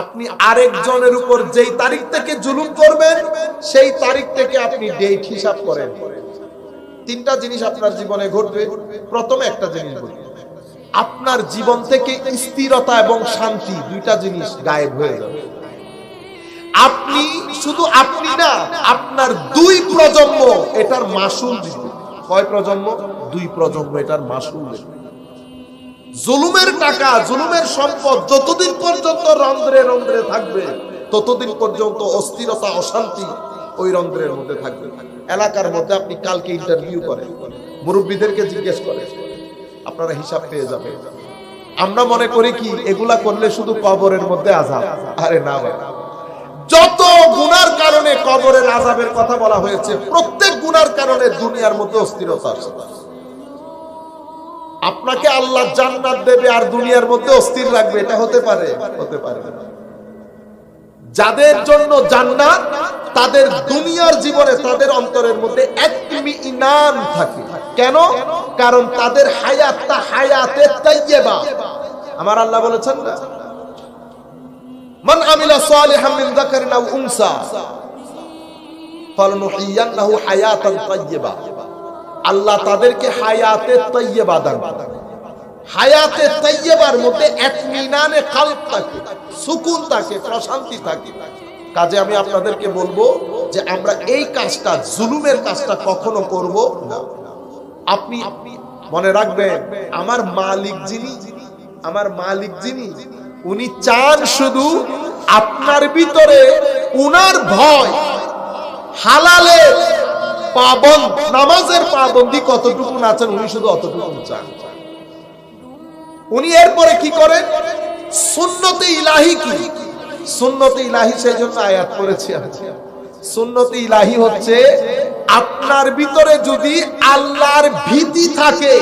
আপনি আরেকজনের উপর যেই তারিখ থেকে জুলুম করবেন, সেই তারিখ থেকে আপনি ডেট হিসাব করেন। তিনটা জিনিস আপনার জীবনে ঘটবে। প্রথমে একটা জিনিস আপনার জীবন থেকে স্থিরতা এবং শান্তি দুইটা জিনিস গায়েব হয়ে যাবে। আপনি শুধু আপনি না, আপনার দুই প্রজন্ম এটার মাসুল দিবে। কয় প্রজন্ম? দুই প্রজন্ম এটার মাসুল দেবে। জুলুমের টাকা, জুলুমের সম্পদ যতদিন পর্যন্ত রন্ধ্রে রন্ধ্রে থাকবে, ততদিন পর্যন্ত অস্থিরতা, অশান্তি ওই রন্ধ্রের মধ্যে থাকবে। এলাকার মধ্যে আপনি কালকে ইন্টারভিউ করেন, মুরব্বীদেরকে জিজ্ঞেস করেন, আপনারা হিসাব পেয়ে যাবেন। আমরা মনে করি কি, এগুলা করলে শুধু কবরের মধ্যে আজাব আরে না যত গুনার কারণে কবরের আজাবের কথা বলা হয়েছে, প্রত্যেক গুনার কারণে দুনিয়ার মধ্যে অস্থিরতা আসে আপনাকে আল্লাহ জান্নাত দেবে আর দুনিয়ার মধ্যে অস্থির রাখবে, এটা হতে পারে? হতে পারে। যাদের জন্য জান্নাত, তাদের দুনিয়ার জীবনে তাদের অন্তরের মধ্যে ইনান থাকে। কেন? কারণ তাদের হায়াতটা হায়াতে তাইয়্যিবা। আমার আল্লাহ বলেছেন না? মান আমিলা সালিহাম মিন যাকারিন আও উনসা, ফালনুহিয়ান্নাহু হায়াতান তাইয়্যিবা। আল্লাহ তাদেরকে হায়াতে তৈয়বা দান হায়াতে তৈয়বার মধ্যে এতমিনানে কাল্প থাকে, সুকুন থাকে, প্রশান্তি থাকে। কাজে আমি আপনাদেরকে বলব যে আমরা এই কাজটা, জুলুমের কাজটা কখনো করব না। আপনি মনে রাখবেন, আমার মালিক যিনি, আমার মালিক যিনি, উনি চান শুধু আপনার ভিতরে উনার ভয় হালালে পাবন নামাজের পাবন্দি কতটুকু আছেন উনি শুধু অতটুকু চান। উনি এরপরে কি করেন? সুন্নতে ইলাহি কি? সুন্নতে ইলাহি সেই জন্য আয়াত করেছি সুন্নতে ইলাহি হচ্ছে আপনার ভিতরে যদি আল্লাহর ভীতি থাকে,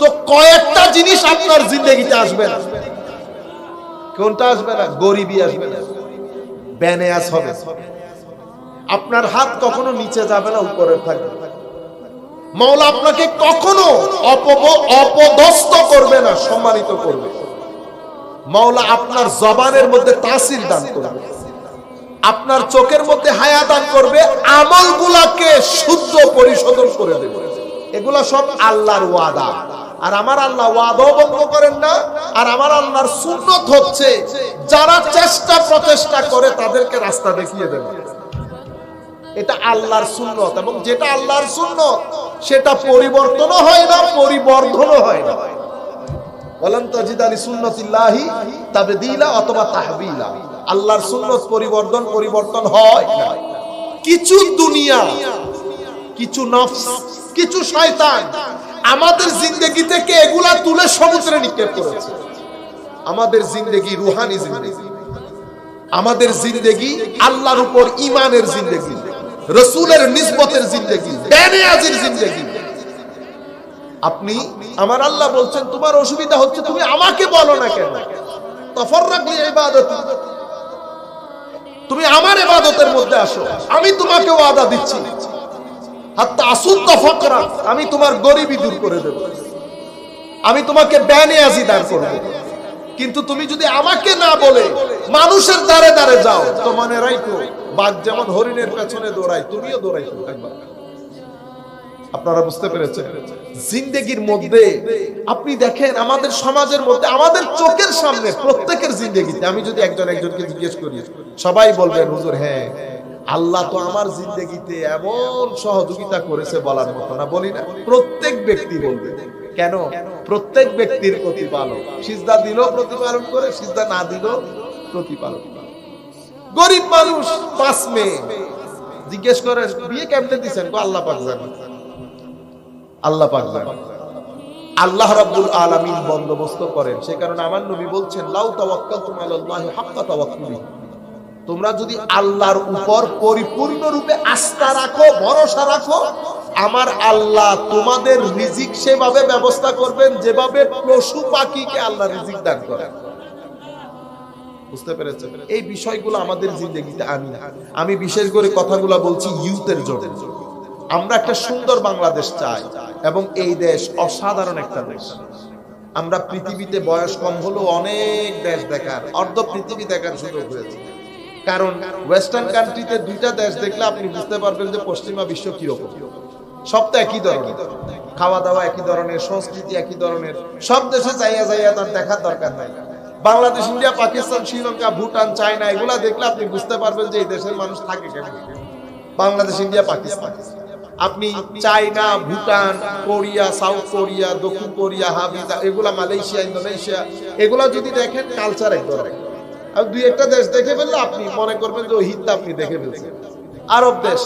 তো কয়েকটা জিনিস আপনার জিন্দগিতে আসবে না। কোনটা আসবে না? গরিবী আসবে না। ব্যানে আস হবে। আপনার হাত কখনো নিচে যাবে না, উপরে থাকবে। মাওলা আপনাকে কখনো অপব, অপদস্থ করবে না, সম্মানিত করবে। মাওলা আপনার জবানের মধ্যে তাসির দান করবে। আপনার চোখের মধ্যে হায়া দান করবে, আমলগুলাকে শুদ্ধ পরিশোধন করে দেবে। এগুলা সব আল্লাহর ওয়াদা। আর আমার আল্লাহ ওয়াদাও ভঙ্গ করেন না, আর আমার আল্লাহর সুন্নত হচ্ছে, যারা চেষ্টা প্রচেষ্টা করে তাদেরকে রাস্তা দেখিয়ে দেবে। এটা আল্লাহর সুন্নত এবং যেটা আল্লাহর সুন্নত, সেটা পরিবর্তনও হয় না, পরিবর্ধনও হয় না। বলেন তাজিদ আলী সুন্নতিল্লাহি তবে দিলা অথবা তাহবিলা। আল্লাহর সুন্নত পরিবর্তন পরিবর্তন হয় না। কিছু দুনিয়া, কিছু নফস, কিছু শয়তান আমাদের জিন্দগি থেকে এগুলা তুলে সমুদ্রে নিক্ষেপ করেছে। আমাদের জিন্দগি রুহানি আমাদের জিন্দগি আল্লাহর উপর ইমানের জিন্দগি। রসুলের নিসবতের জিন্দগি বেনিয়াজির জিন্দগি। আপনি আমার আল্লাহ বলছেন, তোমার অসুবিধা হচ্ছে, তুমি আমাকে বলো না কেন? তফররাকলি ইবাদত। তুমি আমার ইবাদতের মধ্যে আসো, আমি তোমাকে ওয়াদা দিচ্ছি। হাত্তা আসুন তফকরা আমি তোমার গরিবি দূর করে দেব। আমি তোমাকে বেনিয়াজি দান করব। কিন্তু তুমি যদি আমাকে না বলে, মানুষের দ্বারে দ্বারে যাও। তো মনে রাখো বাঘ যেমন হরিণের পেছনে দৌড়ায়, তুমিও একবার। আপনারা বুঝতে পেরেছেন? জিন্দেগির মধ্যে আপনি দেখেন, আমাদের সমাজের মধ্যে, আমাদের চোখের সামনে প্রত্যেকের জিন্দেগিতে, আমি যদি একজন একজনকে জিজ্ঞেস করি, সবাই বলবেন, হুজুর হ্যাঁ আল্লাহ তো আমার জিন্দেগিতে এমন সহযোগিতা করেছে বলার মতো না। বলি না, প্রত্যেক ব্যক্তি বলবে। কেন? প্রত্যেক ব্যক্তির প্রতিপালক। সিজদা দিল প্রতিপালন করে, সিজদা না দিল প্রতিপালন গরিব মানুষ, পাঁচ মেয়ে। জিজ্ঞেস করে, বিয়ে কেমনে দিচ্ছেন আল্লাহ পাক জানে। আল্লাহ পাক জানে। আল্লাহ রাব্বুল আলামিন বন্দোবস্ত করেন। সে কারণে আমার নবী বলছেন, লাউ তাওয়াক্কালতুম আলাল্লাহি হাক্কা তাওয়াক্কুলি। তোমরা যদি আল্লাহর উপর পরিপূর্ণ রূপে আস্থা রাখো, ভরসা রাখো আমার আল্লাহ তোমাদের রিজিক সেভাবে ব্যবস্থা করবেন, যেভাবে পশু পাখিকে আল্লাহ রিজিক দান করেন। এই বিষয়গুলো আমাদের জিন্দগিতে না। আমি বিশেষ করে কথাগুলো বলছি ইউথের জন্য। আমরা একটা সুন্দর বাংলাদেশ চাই এবং এই দেশ অসাধারণ একটা দেশ। আমরা পৃথিবীতে বয়স কম হলেও অনেক দেশ দেখার, অর্ধ পৃথিবী দেখার সুযোগ হয়েছে। কারণ ওয়েস্টার্ন কান্ট্রিতে দুইটা দেশ দেখলে আপনি বুঝতে পারবেন যে পশ্চিমা বিশ্ব কীরকম। সব তো একই ধরনের। খাওয়া দাওয়া একই ধরনের, সংস্কৃতি একই ধরনের। সব দেশে যাইয়া যাইয়া তার দেখার দরকার নাই। বাংলাদেশ, ইন্ডিয়া, পাকিস্তান, শ্রীলঙ্কা, ভুটান, চায়না, এগুলা দেখলে আপনি বুঝতে পারবেন যে এই দেশের মানুষ থাকে কেন। বাংলাদেশ, ইন্ডিয়া, পাকিস্তান। আপনি China, Bhutan, Korea, South Korea, দক্ষিণ কোরিয়া, হাবিজা, এগুলা মালয়েশিয়া, ইন্দোনেশিয়া, এগুলা যদি দেখেন কালচার এক ধরনের। আর দুই একটা দেশ দেখে ফেললে আপনি মনে করবেন যে ওই হিতটা আপনি দেখে ফেলছেন। আরব দেশ।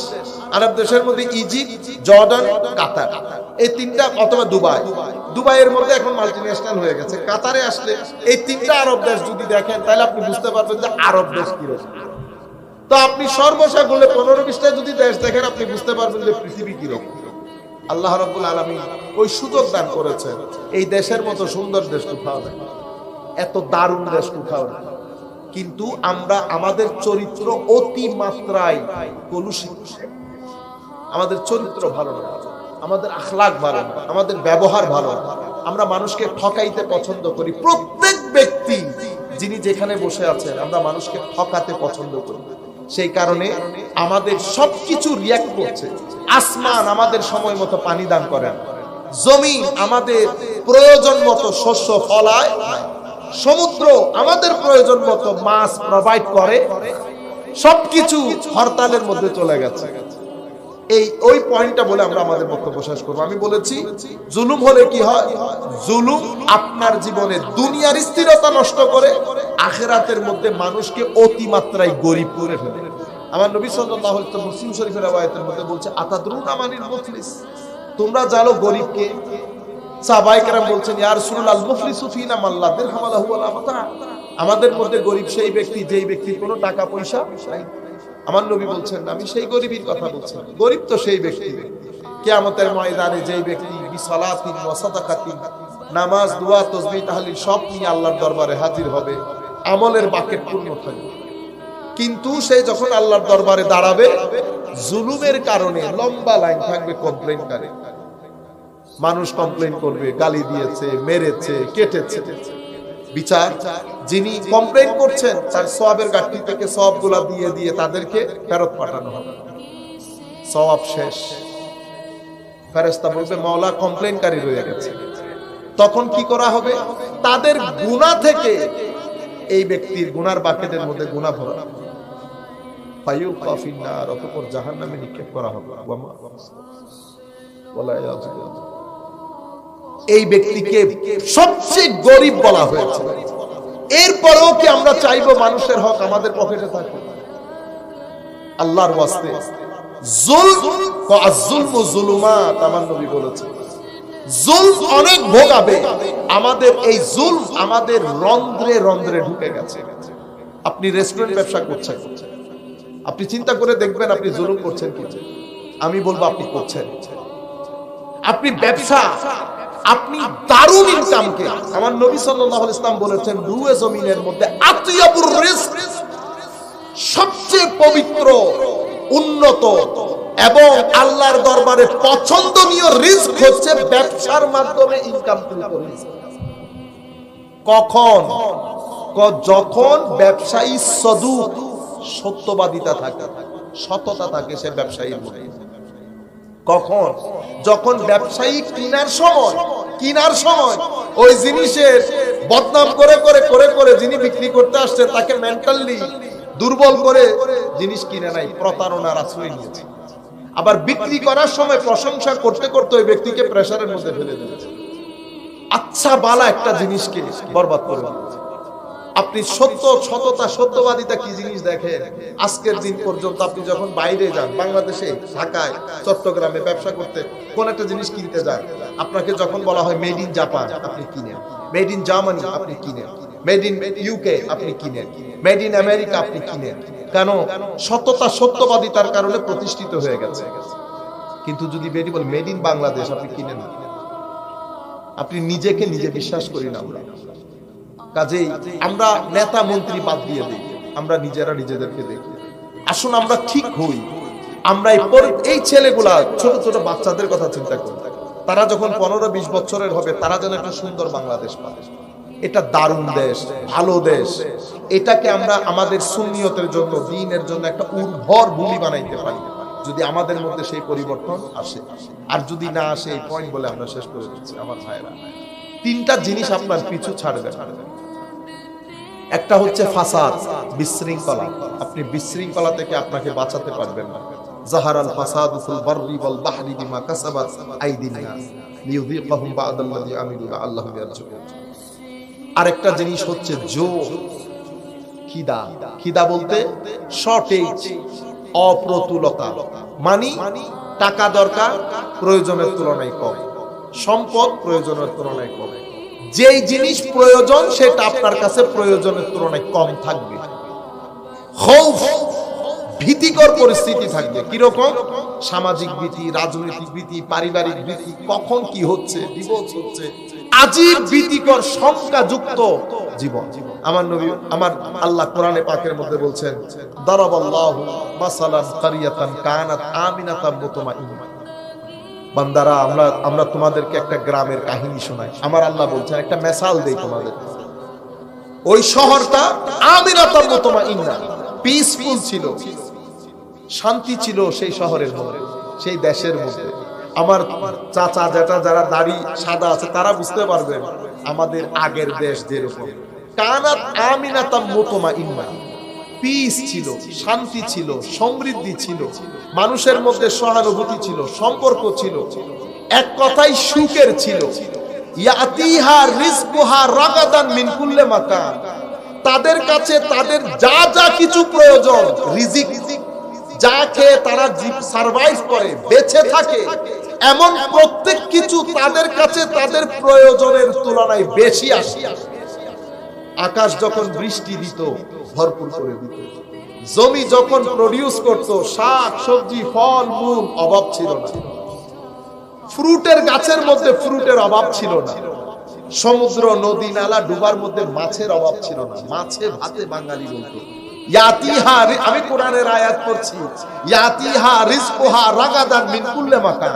আরব দেশের মধ্যে ইজিপ্ট, জর্ডান, কাতার। এই তিনটা অথবা দুবাই। দুবাইয়ের মধ্যে এখন মাল্টিন্যাশনাল হয়ে গেছে। কাতারে আসলে এই তিনটা আরব দেশ যদি দেখেন, তাহলে আপনি বুঝতে পারবেন যে আরব দেশ কীরকম তো আপনি সর্বসাগরে পনেরো বিশটা যদি দেশ দেখেন, আপনি বুঝতে পারবেন যে পৃথিবী কীরকম আল্লাহ রাব্বুল আলামিন ওই সুযোগ দান করেছেন। এই দেশের মতো সুন্দর দেশ কোথাও এত দারুণ দেশ কোথাও নেই। কিন্তু আমরা আমাদের চরিত্র অতি মাত্রায় কলুষিত। আমাদের চরিত্র ভালো না। আমাদের আখলাক ভালো না। আমাদের ব্যবহার ভালো না। আমরা মানুষকে ঠকাইতে পছন্দ করি। প্রত্যেক ব্যক্তি যিনি যেখানে বসে আছেন, আমরা মানুষকে ঠকাতে পছন্দ করি। সেই কারণে আমাদের সবকিছু রিয়াক্ট করছে। আসমান আমাদের সময় মতো পানি দান করেন জমিন আমাদের প্রয়োজন মতো শস্য ফলায় সমুদ্র আমাদের প্রয়োজন মতো মাছ প্রোভাইড করে, সবকিছু হরতালের মধ্যে চলে গেছে। এই, ওই পয়েন্টটা বলে আমরা আমাদের বক্তব্য শেষ করব। আমি বলেছি, জুলুম হলে কি হয়? জুলুম আপনার জীবনে দুনিয়ার স্থিরতা নষ্ট করে, আখেরাতের মধ্যে মানুষকে অতিমাত্রায় গরিব করে ফেলে। আমার নবী সাল্লাল্লাহু আলাইহি মুসলিম শরীফের রওয়ায়াতের মধ্যে বলছে, আতাদরুন আমানিল মুফলিস? তোমরা জানো গরিবকে আমাদের মধ্যে গরিব সেই ব্যক্তি, যেই ব্যক্তির কোনো টাকা, পয়সা আমার নবী বলছেন, আমি সেই গরিবের কথা বলছি গরিব তো সেই ব্যক্তি। কিয়ামতের ময়দানে যেই ব্যক্তি নামাজ, দোয়া, তসবিহ, তাহলিল, সব নিয়ে আল্লাহর দরবারে হাজির হবে। আমলের বাকেট পূর্ণ থাকবে। কিন্তু সে যখন আল্লাহর দরবারে দাঁড়াবে, জুলুমের কারণে লম্বা লাইন থাকবে কমপ্লেনকারী মানুষ কমপ্লেন করবে, গালি দিয়েছে, মেরেছে, কেটেছে। বিচার, যিনি কমপ্লেন করছেন, তার সবের গাঠি থেকে সবগুলা দিয়ে দিয়ে তাদেরকে ফেরত পাঠানো হবে। সব শেষ। ফেরেস্তা বলবে, মাওলা কমপ্লেনকারী রয়ে গেছে। তখন কি করা হবে? তাদের গুণা থেকে এই ব্যক্তির গুনার বাকেদের মধ্যে গুণা ভরা। ফাইউল কাফিন নার অতঃপর জাহান্নামে নিক্ষেপ করা হবে। ওয়ামা ওয়ালা এই ব্যক্তিকে সবচেয়ে গরিব বলা হয়েছে। এরপরেও কি আমরা চাইব মানুষের হক আমাদের পকেটে থাকুক? আল্লাহর ওয়াস্তে। আপনি চিন্তা করে দেখবেন আপনি জুলুম করছেন কি? আমি বলব আপনি করছেন। আপনি ব্যবসা আপনি দারুণ ইনকামকে আমার নবী আলাইহি ইসলাম বলেছেন রুয়ে জমিনের মধ্যে আতিয়াবুর রিজক সবচেয়ে পবিত্র, উন্নত এবং আল্লাহর দরবারে পছন্দনীয় রিস্ক হচ্ছে ব্যবসার মাধ্যমে ইনকাম করে। কখন? ক- যখন ব্যবসায়ী সদু সত্যবাদিতা থাকে, সততা থাকে সে ব্যবসায়ীর মধ্যে। কখন? যখন ব্যবসায়ী কিনার সময় কিনার সময় ওই জিনিসের বদনাম করে করে করে করে যিনি বিক্রি করতে আসছে তাকে মেন্টালি দুর্বল করে জিনিস কিনে নাই প্রতারণার আশ্রয় নিয়েছে। আবার বিক্রি করার সময় প্রশংসা করতে করতে ওই ব্যক্তিকে প্রেশারের মধ্যে ফেলে দিয়েছে। আচ্ছা বালা একটা জিনিসকে বরবাদ করে দিয়েছে। আপনি সত্য, সততা, সত্যবাদিতা কি জিনিস দেখেন? আজকের দিন পর্যন্ত আপনি যখন বাইরে যান, বাংলাদেশে, ঢাকায়, চট্টগ্রামে ব্যবসা করতে, কোন একটা জিনিস কিনতে যান, আপনাকে যখন বলা হয় মেড ইন জাপান আপনি কিনেন। মেড ইন জার্মানি আপনি কিনেন। মেড ইন ইউকে আপনি কিনেন। মেড ইন আমেরিকা আপনি কিনেন। কেন? সততা, সত্যবাদিতার কারণে প্রতিষ্ঠিত হয়ে গেছে। কিন্তু যদি বেটি বলে মেড ইন বাংলাদেশ আপনি কিনেন আপনি নিজেকে নিজে বিশ্বাস করি না আমরা। কাজেই আমরা নেতা মন্ত্রী বাদ দিয়ে দিই, আমরা নিজেরা নিজেদেরকে দেখি আসুন আমরা ঠিক হই, আমরা এই ছেলেগুলা ছোট ছোট বাচ্চাদের কথা চিন্তা করি। তারা যখন পনেরো বিশ বছরের হবে, তারা যেন একটা সুন্দর বাংলাদেশ পায়। এটা দারুণ দেশ, ভালো দেশ। এটাকে আমরা আমাদের সুন্নিয়তের জন্য, দিনের জন্য একটা উর্বর ভূমি বানাইতে পারি। যদি আমাদের মধ্যে সেই পরিবর্তন আসে। আর যদি না আসে, এই পয়েন্ট বলে আমরা শেষ করে দিচ্ছি, আমার ভাইরা তিনটা জিনিস আপনার পিছু ছাড়বে। একটা হচ্ছে ফাসাদ, বিশৃঙ্খলা। আপনি বিশৃঙ্খলা থেকে আপনাকে বাঁচাতে পারবেন না। জাহারাল ফাসাদু বাররি ওয়াল বাহরি বিমা কাসাবাত বা'দাল্লাযী আমিলু আরেকটা জিনিস হচ্ছে জো, খিদা। খিদা বলতে শর্টেজ অপ্রতুলতা। মানি, টাকা দরকার, প্রয়োজনের তুলনায় কম। সম্পদ, প্রয়োজনের তুলনায় কম। যেই জিনিস প্রয়োজন, সেটা আপনার কাছে প্রয়োজনের তুলনায় কম থাকবে। ভীতিকর পরিস্থিতি থাকবে। কীরকম? সামাজিক ভীতি, রাজনৈতিক ভীতি, পারিবারিক ভীতি, কখন কি হচ্ছে হচ্ছে, আজীব, ভীতিকর জীবন। আমার নবী, আমার আল্লাহ কোরআনে পাকের মধ্যে বলছেন, দারাবাল্লাহু মাসালান কারিয়াতান কানাত আমিনাতাম বান্দারা, আমরা আমরা তোমাদেরকে একটা গ্রামের কাহিনী শোনাই। আমার আল্লাহ বলছেন একটা মেসাল দেই তোমাদের। ওই শহরটা আমিনাতাম মুতমাইন্না পিসফুল ছিল। শান্তি ছিল সেই শহরের মধ্যে, সেই দেশের মধ্যে। আমার চাচা জেঠা যারা দাড়ি সাদা আছে, তারা বুঝতে পারবেন আমাদের আগের দেশ যেরকম। কানাত আমিনাতাম মুতমা ইন্না। পিস ছিল, শান্তি ছিল, সমৃদ্ধি ছিল, মানুষের মধ্যে সহানুভূতি ছিল, সম্পর্ক ছিল, এক কথাই সুখের ছিল। তাদের কাছে তাদের যা যা কিছু প্রয়োজন যা খেয়ে তারা সার্ভাইভ করে, বেঁচে থাকে, এমন প্রত্যেক কিছু তাদের কাছে তাদের প্রয়োজনের তুলনায় বেশি আসে। আকাশ যখন বৃষ্টি দিত ভরপুর করে দিত। জমি যখন প্রডিউস করত, শাক, সবজি, ফল, মূল অভাব ছিল না। ফ্রুটের গাছের মধ্যে ফ্রুটের অভাব ছিল না। সমুদ্র, নদী, নালা ডুবার মধ্যে মাছের অভাব ছিল না। মাছে ভাতে বাঙালি বলতো আমি কোরআনের আয়াত মাকান।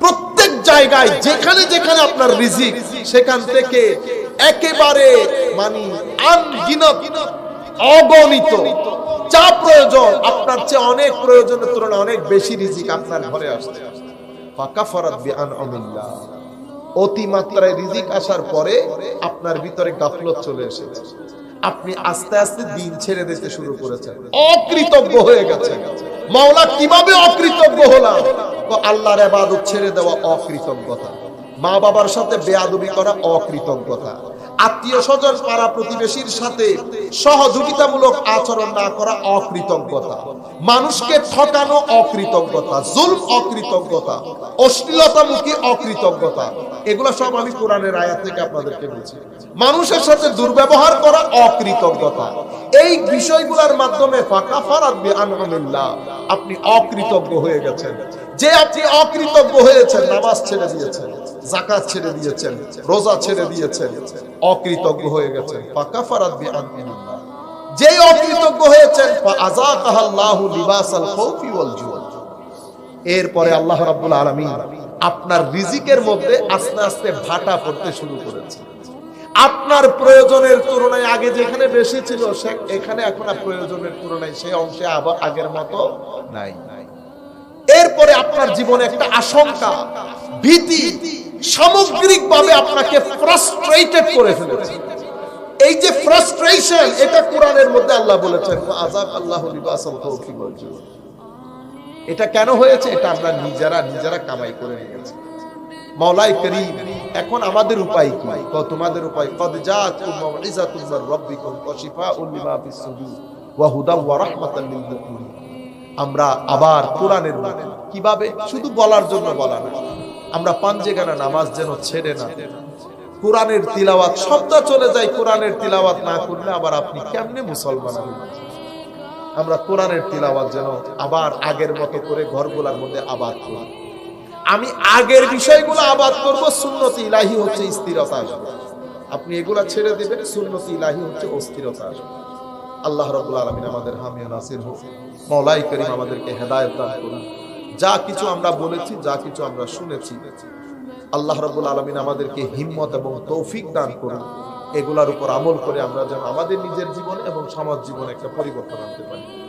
প্রত্যেক জায়গায়, যেখানে যেখানে আপনার রিজিক, সেখান থেকে একেবারে মানে আনগিনত অগণিত। যা প্রয়োজন, আপনার চেয়ে অনেক প্রয়োজনের তুলনায় অনেক বেশি রিজিক আপনার ঘরে বিআনআমিল্লাহ। অতিমাত্রায় রিজিক আসার পরে আপনার ভিতরে গাফলত চলে এসেছে। আপনি আস্তে আস্তে দিন ছেড়ে দিতে শুরু করেছেন। অকৃতজ্ঞ হয়ে গেছেন। মাওলা, কীভাবে অকৃতজ্ঞ হলাম? আল্লাহর ইবাদত ছেড়ে দেওয়া অকৃতজ্ঞতা। মা বাবার সাথে বেয়াদবি করা অকৃতজ্ঞতা। আত্মীয় স্বজন পাড়া প্রতিবেশীর সাথে সহযোগিতামূলক আচরণ না করা অকৃতজ্ঞতা। মানুষকে ঠকানো অকৃতজ্ঞতা, জুলম অকৃতজ্ঞতা, অশ্লীলতামুখী অকৃতজ্ঞতা, এগুলো সব আমি কোরআনের আয়াত থেকে আপনাদেরকে বলছি। মানুষের সাথে দুর্ব্যবহার করা অকৃতজ্ঞতা। এই বিষয়গুলোর মাধ্যমে ফাঁকা ফারাদ আনহামিল্লাহ আপনি অকৃতজ্ঞ হয়ে গেছেন। যে আপনি অকৃতজ্ঞ হয়েছেন, নামাজ ছেড়ে দিয়েছেন। জাকাত ছেড়ে দিয়েছেন, রোজা ছেড়ে দিয়েছেন, অকৃতজ্ঞ হয়ে গেছেন। ফাঁকা ফারাদ আনহামিল্লাহ যে অকৃতজ্ঞ হয়েছেন এরপরে আল্লাহ রাব্বুল আলামিন আপনার রিজিকের মধ্যে আস্তে আস্তে ভাটা পড়তে শুরু করেছে। আপনার প্রয়োজনের তুলনায় আগে যেখানে বেশি ছিল এখানে এখন আর প্রয়োজনের তুলনায় সেই অংশে আবার আগের মতো নাই। এরপরে আপনার জীবনে একটা আশঙ্কা, ভীতি সামগ্রিকভাবে আপনাকে ফ্রাস্ট্রেটেড করে ফেলেছে। এই যে ফ্রাস্ট্রেশন এটা কোরআনের মধ্যে আল্লাহ বলেছেন আজাব আল্লাহ এটা কেন হয়েছে? এটা আমরা নিজেরা নিজেরা কামাই করে নিয়েছি। মাওলাই করিম, এখন আমাদের উপায় কি? তোমাদের উপায়। কদ জাআতুম মাউইজাতুম মির রাব্বিকুম ওয়া শিফাউন লিমা ফিস সুদুর ওয়া হুদাম ওয়া রাহমাতাল লিল মুমিনিন আমরা আবার কোরআনের মধ্যে, কীভাবে? শুধু বলার জন্য বলা না। আমরা পাঞ্জেগানা নামাজ যেন ছেড়ে না। কোরআনের তিলাওয়াত শব্দ চলে যায় কোরআনের তিলাওয়াত না করলে আবার আপনি কেমনে মুসলমান হবেন? আমরা কোরআনের তিলাওয়াত যেন আবার আগের মতো করে ঘরগুলোর মধ্যে আবাদ করি। আমি আগের বিষয়গুলো আবাদ করব, সুন্নতি ইলাহি হচ্ছে স্থিরতা। আপনি এগুলা ছেড়ে দেবেন, সুন্নতি ইলাহি হচ্ছে অস্থিরতা। আল্লাহ রাব্বুল আলামিন আমাদের হামিয়া নাসির হোক মাওলাই করিম আমাদেরকে হেদায়েত দান করুন। যা কিছু আমরা বলেছি, যা কিছু আমরা শুনেছি, আল্লাহ রবুল আলমিন আমাদেরকে হিম্মত এবং তৌফিক দান করুন। এগুলার উপর আমল করে আমরা যেন আমাদের নিজের জীবন এবং সমাজ জীবনে একটা পরিবর্তন আনতে পারি।